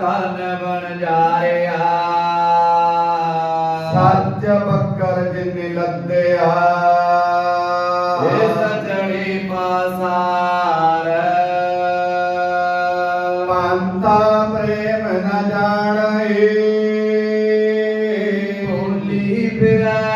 कन बन जारिया। सच बकर जिन लगते प्रेम न जान बोली बिरा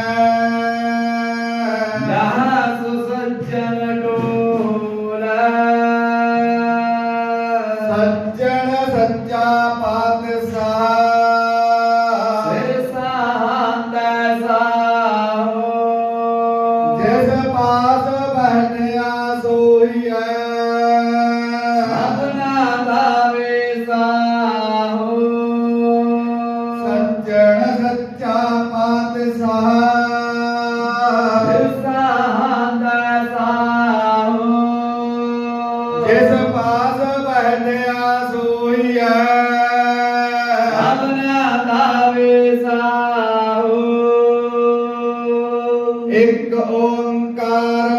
ਇੱਕ ਓੰਕਾਰ।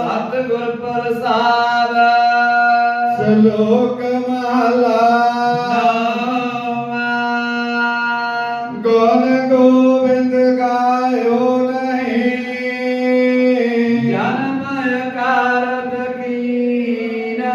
ਸਤਿਗੁਰ ਪ੍ਰਸਾਦ। ਸ਼ਲੋਕ ਮਹਲਾ ਜਨਮ ਕਾਰਤ ਕੀਨਾ।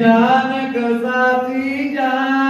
ਜਾਨਕ ਸਾਥੀ ਜਾਨ।